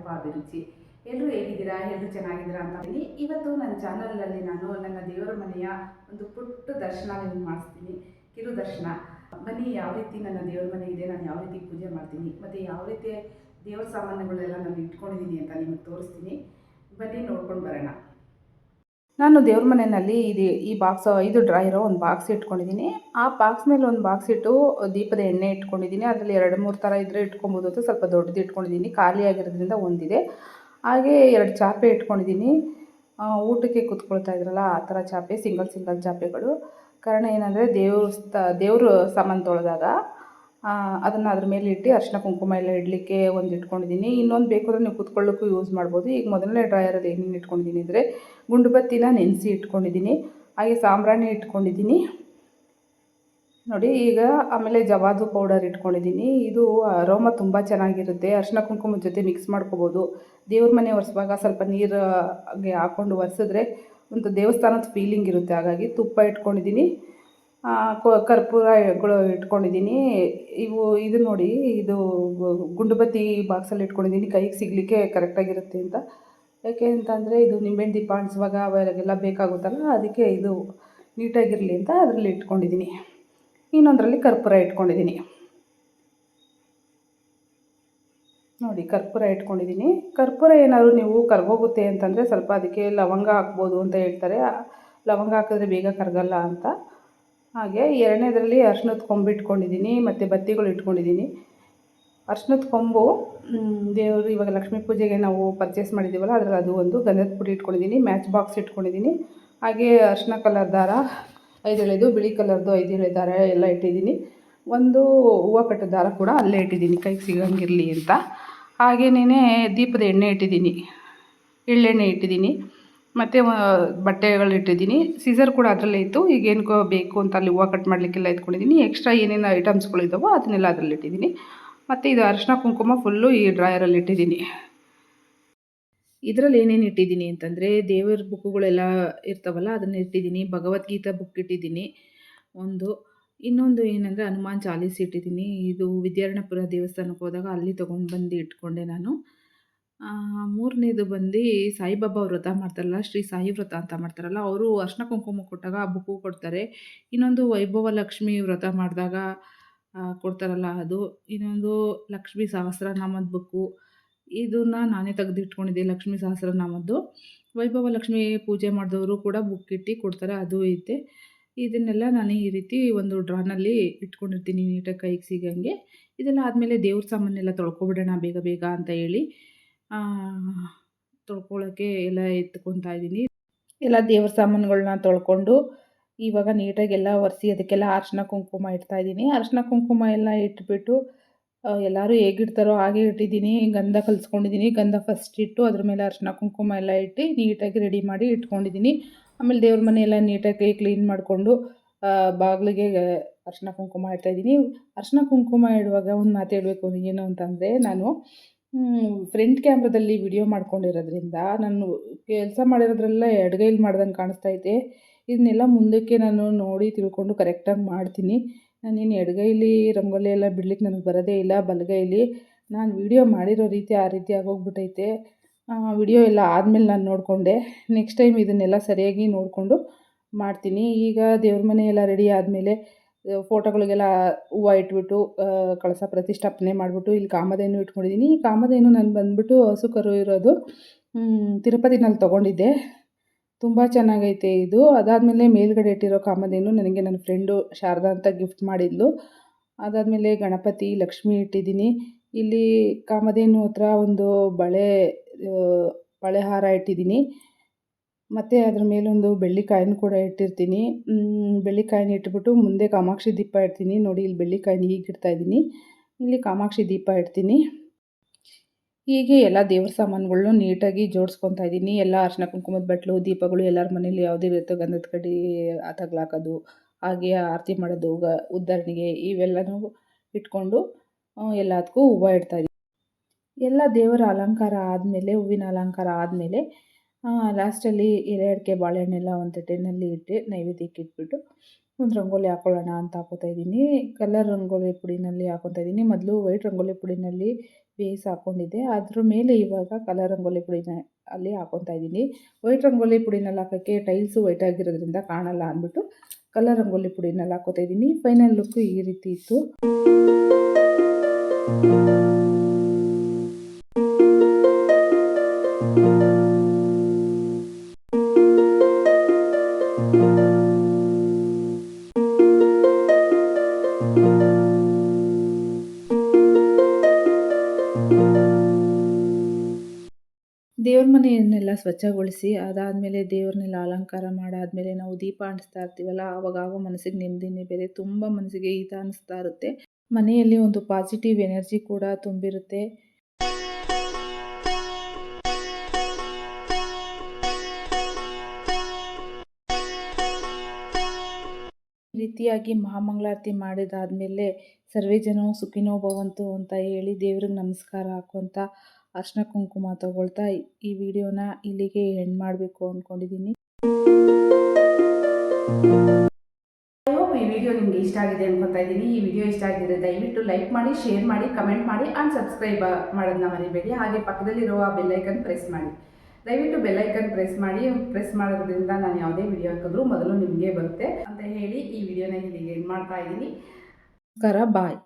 ರೂಪ ಅಭಿರುಚಿ. ಎಲ್ಲರೂ ಹೇಗಿದ್ದೀರಾ? ಎಲ್ಲರೂ ಚೆನ್ನಾಗಿದ್ದೀರಾ ಅಂತ ಹೇಳಿ ಇವತ್ತು ನನ್ನ ಚಾನಲಲ್ಲಿ ನಾನು ನನ್ನ ದೇವರ ಮನೆಯ ಒಂದು ಪುಟ್ಟ ದರ್ಶನ ನಿಮ್ಗೆ ಮಾಡಿಸ್ತೀನಿ. ಕಿರು ದರ್ಶನ. ಬನ್ನಿ, ಯಾವ ರೀತಿ ನನ್ನ ದೇವರ ಮನೆ ಇದೆ, ನಾನು ಯಾವ ರೀತಿ ಪೂಜೆ ಮಾಡ್ತೀನಿ, ಮತ್ತು ಯಾವ ರೀತಿ ದೇವರ ಸಾಮಾನುಗಳೆಲ್ಲ ನಾನು ಇಟ್ಕೊಂಡಿದ್ದೀನಿ ಅಂತ ನಿಮಗೆ ತೋರಿಸ್ತೀನಿ. ಬನ್ನಿ, ನೋಡ್ಕೊಂಡು ಬರೋಣ. ನಾನು ದೇವ್ರ ಮನೆಯಲ್ಲಿ ಇದು, ಈ ಬಾಕ್ಸ್ ಐದು ಡ್ರಾ ಇರೋ ಒಂದು ಬಾಕ್ಸ್ ಇಟ್ಕೊಂಡಿದ್ದೀನಿ. ಆ ಬಾಕ್ಸ್ ಮೇಲೆ ಒಂದು ಬಾಕ್ಸ್ ಇಟ್ಟು ದೀಪದ ಎಣ್ಣೆ ಇಟ್ಕೊಂಡಿದ್ದೀನಿ. ಅದರಲ್ಲಿ ಎರಡು ಮೂರು ಥರ ಇದ್ದರೆ ಇಟ್ಕೊಬೋದು ಅಂತ ಸ್ವಲ್ಪ ದೊಡ್ಡದು ಇಟ್ಕೊಂಡಿದ್ದೀನಿ. ಖಾಲಿ ಆಗಿರೋದ್ರಿಂದ ಒಂದಿದೆ. ಹಾಗೆ ಎರಡು ಚಾಪೆ ಇಟ್ಕೊಂಡಿದ್ದೀನಿ. ಊಟಕ್ಕೆ ಕೂತ್ಕೊಳ್ತಾ ಇದ್ರಲ್ಲ, ಆ ಥರ ಚಾಪೆ, ಸಿಂಗಲ್ ಸಿಂಗಲ್ ಚಾಪೆಗಳು. ಕಾರಣ ಏನಂದರೆ ದೇವ್ರ ದೇವರು ದೇವ್ರ ಸಾಮಾನು ತೊಳೆದಾಗ ಅದನ್ನು ಅದ್ರ ಮೇಲೆ ಇಟ್ಟು ಅರಿಶಿನ ಕುಂಕುಮ ಎಲ್ಲ ಇಡಲಿಕ್ಕೆ ಒಂದು ಇಟ್ಕೊಂಡಿದ್ದೀನಿ ಇನ್ನೊಂದು ಬೇಕು ನೀವು ಕುತ್ಕೊಳ್ಳೋಕ್ಕೂ ಯೂಸ್ ಮಾಡ್ಬೋದು. ಈಗ ಮೊದಲನೇ ಡ್ರಾಯರಲ್ಲಿ ಏನೇನು ಇಟ್ಕೊಂಡಿದ್ದೀನಿ ಅಂದರೆ ಗುಂಡುಬತ್ತಿನ ನೆನೆಸಿ ಇಟ್ಕೊಂಡಿದ್ದೀನಿ ಹಾಗೆ ಸಾಂಬ್ರಾಣಿ ಇಟ್ಕೊಂಡಿದ್ದೀನಿ ನೋಡಿ, ಈಗ ಆಮೇಲೆ ಜವಾದು ಪೌಡರ್ ಇಟ್ಕೊಂಡಿದ್ದೀನಿ ಇದು ಅರೋಮ ತುಂಬ ಚೆನ್ನಾಗಿರುತ್ತೆ. ಅರ್ಶಿನ ಕುಂಕುಮದ ಜೊತೆ ಮಿಕ್ಸ್ ಮಾಡ್ಕೋಬೋದು. ದೇವ್ರ ಮನೆ ಒರೆಸುವಾಗ ಸ್ವಲ್ಪ ನೀರಿಗೆ ಹಾಕ್ಕೊಂಡು ಒರೆಸಿದ್ರೆ ಒಂದು ದೇವಸ್ಥಾನದ ಫೀಲಿಂಗ್ ಇರುತ್ತೆ. ಹಾಗಾಗಿ ತುಪ್ಪ ಇಟ್ಕೊಂಡಿದ್ದೀನಿ ಕರ್ಪೂರಗಳು ಇಟ್ಕೊಂಡಿದ್ದೀನಿ ಇವು, ಇದು ನೋಡಿ, ಇದು ಗುಂಡುಬತ್ತಿ ಬಾಕ್ಸಲ್ಲಿ ಇಟ್ಕೊಂಡಿದ್ದೀನಿ ಕೈಗೆ ಸಿಗಲಿಕ್ಕೆ ಕರೆಕ್ಟಾಗಿರುತ್ತೆ ಅಂತ. ಯಾಕೆ ಅಂತಂದರೆ, ಇದು ನಿಂಬೆಹಣ್ಣು ದೀಪ ಅಂಟಿಸುವಾಗ ಅವೆಲ್ಲ ಬೇಕಾಗುತ್ತಲ್ಲ, ಅದಕ್ಕೆ ಇದು ನೀಟಾಗಿರಲಿ ಅಂತ ಅದರಲ್ಲಿ ಇಟ್ಕೊಂಡಿದ್ದೀನಿ ಇನ್ನೊಂದರಲ್ಲಿ ಕರ್ಪೂರ ಇಟ್ಕೊಂಡಿದ್ದೀನಿ ನೋಡಿ, ಕರ್ಪೂರ ಇಟ್ಕೊಂಡಿದ್ದೀನಿ ಕರ್ಪೂರ ಏನಾದರೂ ನೀವು ಕರ್ಗೋಗುತ್ತೆ ಅಂತಂದರೆ ಸ್ವಲ್ಪ ಅದಕ್ಕೆ ಲವಂಗ ಹಾಕ್ಬೋದು ಅಂತ ಹೇಳ್ತಾರೆ. ಲವಂಗ ಹಾಕಿದ್ರೆ ಬೇಗ ಕರಗಲ್ಲ ಅಂತ. ಹಾಗೆ ಎರಡನೇದರಲ್ಲಿ ಅರ್ಶಿನದ ಕೊಂಬು ಇಟ್ಕೊಂಡಿದ್ದೀನಿ, ಮತ್ತು ಬತ್ತಿಗಳು ಇಟ್ಕೊಂಡಿದ್ದೀನಿ. ಅರ್ಶಿನದ ಕೊಂಬು ದೇವರು ಇವಾಗ ಲಕ್ಷ್ಮೀ ಪೂಜೆಗೆ ನಾವು ಪರ್ಚೇಸ್ ಮಾಡಿದ್ದೀವಲ್ಲ, ಅದರಲ್ಲಿ ಅದು ಒಂದು ಗಂಧದ ಪುಡಿ ಇಟ್ಕೊಂಡಿದ್ದೀನಿ ಮ್ಯಾಚ್ ಬಾಕ್ಸ್ ಇಟ್ಕೊಂಡಿದ್ದೀನಿ. ಹಾಗೆ ಅರ್ಶಿನ ಕಲರ್ ದಾರ ಐದು ಎಳೆದು ಬಿಳಿ ಕಲರ್ದು ಐದು ಎಳೆ ದಾರ ಎಲ್ಲ ಇಟ್ಟಿದ್ದೀನಿ. ಒಂದು ಹೂವು ಕಟ್ಟೋ ದಾರ ಕೂಡ ಅಲ್ಲೇ ಇಟ್ಟಿದ್ದೀನಿ, ಕೈಗೆ ಸಿಗಂಗಿರಲಿ ಅಂತ. ಹಾಗೆಯೇ ದೀಪದ ಎಣ್ಣೆ ಇಟ್ಟಿದ್ದೀನಿ, ಎಳ್ಳೆಣ್ಣೆ ಇಟ್ಟಿದ್ದೀನಿ. ಮತ್ತು ಬಟ್ಟೆಗಳು ಇಟ್ಟಿದ್ದೀನಿ. ಸೀಸರ್ ಕೂಡ ಅದರಲ್ಲೇ ಇತ್ತು. ಈಗ ಏನು ಬೇಕು ಅಂತ ಅಲ್ಲಿ ಹೂವು ಕಟ್ ಮಾಡಲಿಕ್ಕೆಲ್ಲ ಇಟ್ಕೊಂಡಿದ್ದೀನಿ ಎಕ್ಸ್ಟ್ರಾ ಏನೇನು ಐಟಮ್ಸ್ಗಳಿದ್ದಾವೋ ಅದನ್ನೆಲ್ಲ ಅದರಲ್ಲಿ ಇಟ್ಟಿದ್ದೀನಿ. ಮತ್ತು ಇದು ಅರಿಶಿನ ಕುಂಕುಮ ಫುಲ್ಲು ಈ ಡ್ರಾಯರಲ್ಲಿ ಇಟ್ಟಿದ್ದೀನಿ. ಇದರಲ್ಲಿ ಏನೇನು ಇಟ್ಟಿದ್ದೀನಿ ಅಂತಂದರೆ, ದೇವರ ಬುಕ್ಕುಗಳೆಲ್ಲ ಇರ್ತಾವಲ್ಲ, ಅದನ್ನು ಇಟ್ಟಿದ್ದೀನಿ. ಭಗವದ್ಗೀತಾ ಬುಕ್ ಇಟ್ಟಿದ್ದೀನಿ. ಒಂದು, ಇನ್ನೊಂದು ಏನಂದರೆ, ಹನುಮಾನ್ ಚಾಲೀಸ್ ಇಟ್ಟಿದ್ದೀನಿ. ಇದು ವಿದ್ಯಾರಣ್ಯಪುರ ದೇವಸ್ಥಾನಕ್ಕೆ ಹೋದಾಗ ಅಲ್ಲಿ ತೊಗೊಂಡು ಬಂದು ಇಟ್ಕೊಂಡೆ ನಾನು. ಮೂರನೇದು ಬಂದು ಸಾಯಿಬಾಬಾ ವ್ರತ ಮಾಡ್ತಾರಲ್ಲ, ಶ್ರೀ ಸಾಯಿ ವ್ರತ ಅಂತ ಮಾಡ್ತಾರಲ್ಲ, ಅವರು ಅರ್ಶಿನ ಕುಂಕುಮ ಕೊಟ್ಟಾಗ ಆ ಬುಕ್ಕು ಕೊಡ್ತಾರೆ. ಇನ್ನೊಂದು ವೈಭವ ಲಕ್ಷ್ಮಿ ವ್ರತ ಮಾಡಿದಾಗ ಕೊಡ್ತಾರಲ್ಲ ಅದು. ಇನ್ನೊಂದು ಲಕ್ಷ್ಮೀ ಸಹಸ್ರನಾಮದ ಬುಕ್ಕು. ಇದನ್ನು ನಾನೇ ತೆಗೆದಿಟ್ಕೊಂಡಿದ್ದೆ, ಲಕ್ಷ್ಮಿ ಸಹಸ್ರನಾಮದ್ದು. ವೈಭವ ಲಕ್ಷ್ಮಿ ಪೂಜೆ ಮಾಡಿದವರು ಕೂಡ ಬುಕ್ ಇಟ್ಟು ಕೊಡ್ತಾರೆ, ಅದು ಐತೆ. ಇದನ್ನೆಲ್ಲ ನಾನು ಈ ರೀತಿ ಒಂದು ಡ್ರಾನಲ್ಲಿ ಇಟ್ಕೊಂಡಿರ್ತೀನಿ ನೀಟಾಗಿ ಕೈಗೆ ಸಿಗಂಗೆ. ಇದೆಲ್ಲ ಆದಮೇಲೆ ದೇವ್ರ ಸಾಮಾನೆಲ್ಲ ತೊಳ್ಕೊಬಿಡೋಣ ಬೇಗ ಬೇಗ ಅಂತ ಹೇಳಿ ತೊಳ್ಕೊಳ್ಳೋಕ್ಕೆ ಎಲ್ಲ ಎತ್ಕೊತಾ ಇದ್ದೀನಿ. ಎಲ್ಲ ದೇವ್ರ ಸಾಮಾನುಗಳನ್ನ ತೊಳ್ಕೊಂಡು ಇವಾಗ ನೀಟಾಗಿ ಎಲ್ಲ ಒರೆಸಿ ಅದಕ್ಕೆಲ್ಲ ಅರ್ಶಿನ ಕುಂಕುಮ ಇಡ್ತಾ ಇದ್ದೀನಿ. ಅರ್ಶಿನ ಕುಂಕುಮ ಎಲ್ಲ ಇಟ್ಬಿಟ್ಟು ಎಲ್ಲರೂ ಹೇಗಿಡ್ತಾರೋ ಹಾಗೆ ಇಟ್ಟಿದ್ದೀನಿ. ಗಂಧ ಕಲಿಸ್ಕೊಂಡಿದ್ದೀನಿ. ಗಂಧ ಫಸ್ಟ್ ಇಟ್ಟು ಅದ್ರ ಮೇಲೆ ಅರ್ಶಿನ ಕುಂಕುಮ ಎಲ್ಲ ಇಟ್ಟು ನೀಟಾಗಿ ರೆಡಿ ಮಾಡಿ ಇಟ್ಕೊಂಡಿದ್ದೀನಿ. ಆಮೇಲೆ ದೇವ್ರ ಮನೆ ಎಲ್ಲ ನೀಟಾಗಿ ಕ್ಲೀನ್ ಮಾಡಿಕೊಂಡು ಬಾಗಿಲಿಗೆ ಅರ್ಶಿನ ಕುಂಕುಮ ಇಡ್ತಾ ಇದ್ದೀನಿ. ಅರಿಶಿನ ಕುಂಕುಮ ಇಡುವಾಗ ಒಂದು ಮಾತು ಹೇಳಬೇಕು ಏನು ಅಂತಂದರೆ, ನಾನು ಫ್ರಂಟ್ ಕ್ಯಾಮ್ರಾದಲ್ಲಿ ವಿಡಿಯೋ ಮಾಡ್ಕೊಂಡಿರೋದ್ರಿಂದ ನಾನು ಕೆಲಸ ಮಾಡಿರೋದ್ರೆಲ್ಲ ಎಡಗೈಲಿ ಮಾಡ್ದಂಗೆ ಕಾಣಿಸ್ತಾ ಐತೆ ಇದನ್ನೆಲ್ಲ ಮುಂದಕ್ಕೆ ನಾನು ನೋಡಿ ತಿಳ್ಕೊಂಡು ಕರೆಕ್ಟಾಗಿ ಮಾಡ್ತೀನಿ. ನಾನೇನು ಎಡಗೈಲಿ ರಂಗೋಲಿ ಎಲ್ಲ ಬಿಡ್ಲಿಕ್ಕೆ ನನಗೆ ಬರೋದೇ ಇಲ್ಲ, ಬಲಗೈಲಿ. ನಾನು ವಿಡಿಯೋ ಮಾಡಿರೋ ರೀತಿ ಆ ರೀತಿ ಆಗೋಗ್ಬಿಟ್ಟೈತೆ ವಿಡಿಯೋ ಎಲ್ಲ ಆದಮೇಲೆ ನಾನು ನೋಡಿಕೊಂಡೆ. ನೆಕ್ಸ್ಟ್ ಟೈಮ್ ಇದನ್ನೆಲ್ಲ ಸರಿಯಾಗಿ ನೋಡಿಕೊಂಡು ಮಾಡ್ತೀನಿ. ಈಗ ದೇವ್ರ ಮನೆ ಎಲ್ಲ ರೆಡಿ ಆದಮೇಲೆ ಫೋಟೋಗಳಿಗೆಲ್ಲ ಹೂವು ಇಟ್ಬಿಟ್ಟು ಕಳಸ ಪ್ರತಿಷ್ಠಾಪನೆ ಮಾಡಿಬಿಟ್ಟು ಇಲ್ಲಿ ಕಾಮಧೇನು ಇಟ್ಕೊಂಡಿದ್ದೀನಿ. ಈ ಕಾಮಧೇನು ನಾನು ಬಂದ್ಬಿಟ್ಟು ಹಸು ಕರು ಇರೋದು ತಿರುಪತಿನಲ್ಲಿ ತೊಗೊಂಡಿದ್ದೆ. ತುಂಬ ಚೆನ್ನಾಗೈತೆ ಇದು. ಅದಾದಮೇಲೆ ಮೇಲ್ಗಡೆ ಇಟ್ಟಿರೋ ಕಾಮಧೇನು ನನಗೆ ನನ್ನ ಫ್ರೆಂಡು ಶಾರದಾ ಅಂತ ಗಿಫ್ಟ್ ಮಾಡಿದ್ಲು. ಅದಾದಮೇಲೆ ಗಣಪತಿ, ಲಕ್ಷ್ಮಿ ಇಟ್ಟಿದ್ದೀನಿ. ಇಲ್ಲಿ ಕಾಮಧೇನು ಹತ್ರ ಒಂದು ಬಳೆ ಬಳೆ ಹಾರ ಇಟ್ಟಿದ್ದೀನಿ. ಮತ್ತು ಅದ್ರ ಮೇಲೊಂದು ಬೆಳ್ಳಿಕಾಯನ್ನು ಕೂಡ ಇಟ್ಟಿರ್ತೀನಿ. ಬೆಳ್ಳಿಕಾಯಿನ ಇಟ್ಬಿಟ್ಟು ಮುಂದೆ ಕಾಮಾಕ್ಷಿ ದೀಪ ಇಡ್ತೀನಿ. ನೋಡಿ ಇಲ್ಲಿ ಬೆಳ್ಳಿಕಾಯಿನ ಹೀಗೆ ಇಡ್ತಾ ಇದ್ದೀನಿ. ಇಲ್ಲಿ ಕಾಮಾಕ್ಷಿ ದೀಪ ಇಡ್ತೀನಿ. ಹೀಗೆ ಎಲ್ಲ ದೇವ್ರ ಸಾಮಾನುಗಳನ್ನೂ ನೀಟಾಗಿ ಜೋಡಿಸ್ಕೊತಾ ಇದ್ದೀನಿ. ಎಲ್ಲ ಅರ್ಶಿನ ಕುಂಕುಮದ ಬಟ್ಲು ದೀಪಗಳು ಎಲ್ಲರ ಮನೇಲಿ ಯಾವುದೇ ಇರುತ್ತೋ. ಗಂಧದ ಕಡಿ ತಗ್ಲಾಕೋದು ಹಾಗೆ ಆರತಿ ಮಾಡೋದು ಗ ಉದ್ಧರಣೆಗೆ ಇವೆಲ್ಲನೂ ಇಟ್ಕೊಂಡು ಆ, ಎಲ್ಲದಕ್ಕೂ ಹೂವು ಇಡ್ತಾ ಇದ್ದೀನಿ. ಎಲ್ಲ ದೇವರ ಅಲಂಕಾರ ಆದಮೇಲೆ ಹೂವಿನ ಅಲಂಕಾರ ಆದಮೇಲೆ ಲಾಸ್ಟಲ್ಲಿ ಎಲೆ ಬಾಳೆಹಣ್ಣೆಲ್ಲ ಒಂದು ತಟ್ಟೆನಲ್ಲಿ ಇಟ್ಟು ನೈವೇದ್ಯಕ್ಕೆ ಇಟ್ಬಿಟ್ಟು, ಒಂದು ರಂಗೋಲಿ ಹಾಕ್ಕೊಳ್ಳೋಣ ಅಂತ ಹಾಕೋತಾ ಇದ್ದೀನಿ. ಕಲರ್ ರಂಗೋಲಿ ಪುಡಿನಲ್ಲಿ ಹಾಕೊತಾ ಇದ್ದೀನಿ. ಮೊದಲು ವೈಟ್ ರಂಗೋಲಿ ಪುಡಿನಲ್ಲಿ ಬೇಸ್ ಹಾಕ್ಕೊಂಡಿದ್ದೆ ಅದ್ರ ಮೇಲೆ ಇವಾಗ ಕಲರ್ ರಂಗೋಲಿ ಪುಡಿನ ಅಲ್ಲಿ ಹಾಕೊತಾ ಇದ್ದೀನಿ. ವೈಟ್ ರಂಗೋಲಿ ಪುಡಿನಲ್ಲಿ ಹಾಕೋಕ್ಕೆ ಟೈಲ್ಸು ವೈಟ್ ಆಗಿರೋದ್ರಿಂದ ಕಾಣಲ್ಲ ಅಂದ್ಬಿಟ್ಟು ಕಲರ್ ರಂಗೋಲಿ ಪುಡಿನಲ್ಲಿ ಹಾಕೋತಾ ಇದ್ದೀನಿ. ಫೈನಲ್ ಲುಕ್ ಈ ರೀತಿ ಇತ್ತು. ದೇವ್ರ ಮನೆಯನ್ನೆಲ್ಲ ಸ್ವಚ್ಛಗೊಳಿಸಿ, ಅದಾದಮೇಲೆ ದೇವ್ರನ್ನೆಲ್ಲ ಅಲಂಕಾರ ಮಾಡಾದಮೇಲೆ ನಾವು ದೀಪ ಅಂಟಿಸ್ತಾ ಇರ್ತೀವಲ್ಲ ಆವಾಗ ಆಗೋ ಮನಸ್ಸಿಗೆ ನೆಮ್ಮದಿನೇ ಬೇರೆ, ತುಂಬ ಮನಸ್ಸಿಗೆ ಹಿತ ಅನ್ನಿಸ್ತಾ ಇರುತ್ತೆ. ಮನೆಯಲ್ಲಿ ಒಂದು ಪಾಸಿಟಿವ್ ಎನರ್ಜಿ ಕೂಡ ತುಂಬಿರುತ್ತೆ. ರೀತಿಯಾಗಿ ಮಹಾಮಂಗಳಾರತಿ ಮಾಡಿದಾದ್ಮೇಲೆ ಸರ್ವೇ ಜನ ಸುಖಿನೋ ಭವಂತು ಅಂತ ಹೇಳಿ ದೇವ್ರಿಗೆ ನಮಸ್ಕಾರ ಹಾಕ್ಕೊತ ಅರ್ಶಿನ ಕುಂಕುಮ ತಗೊಳ್ತಾ ಈ ವಿಡಿಯೋನ ಇಲ್ಲಿಗೆ ಎಂಡ್ ಮಾಡಬೇಕು ಅಂದ್ಕೊಂಡಿದ್ದೀನಿ ಈ ವಿಡಿಯೋ ನಿಮಗೆ ಇಷ್ಟ ಆಗಿದೆ ಅನ್ಕೊತಾ ಇದ್ದೀನಿ. ಈ ವಿಡಿಯೋ ಇಷ್ಟ ಆಗಿದ್ರೆ ದಯವಿಟ್ಟು ಲೈಕ್ ಮಾಡಿ ಶೇರ್ ಮಾಡಿ ಕಮೆಂಟ್ ಮಾಡಿ ಆ್ಯಂಡ್ ಸಬ್ಸ್ಕ್ರೈಬ್ ಮಾಡೋದನ್ನ ಮರಿಬೇಡಿ. ಹಾಗೆ ಪಕ್ಕದಲ್ಲಿರುವ ಬೆಲ್ಲೈಕನ್ ಪ್ರೆಸ್ ಮಾಡಿ. ದಯವಿಟ್ಟು ಬೆಲ್ಲೈಕನ್ ಪ್ರೆಸ್ ಮಾಡಿ. ಪ್ರೆಸ್ ಮಾಡೋದ್ರಿಂದ ನಾನು ಯಾವುದೇ ವಿಡಿಯೋ ಹಾಕಿದ್ರೂ ಮೊದಲು ನಿಮಗೆ ಬರುತ್ತೆ ಅಂತ ಹೇಳಿ ಈ ವಿಡಿಯೋನ ಇಲ್ಲಿಗೆ ಮಾಡ್ತಾ ಇದ್ದೀನಿ. ನಮಸ್ಕಾರ ಬಾಯ್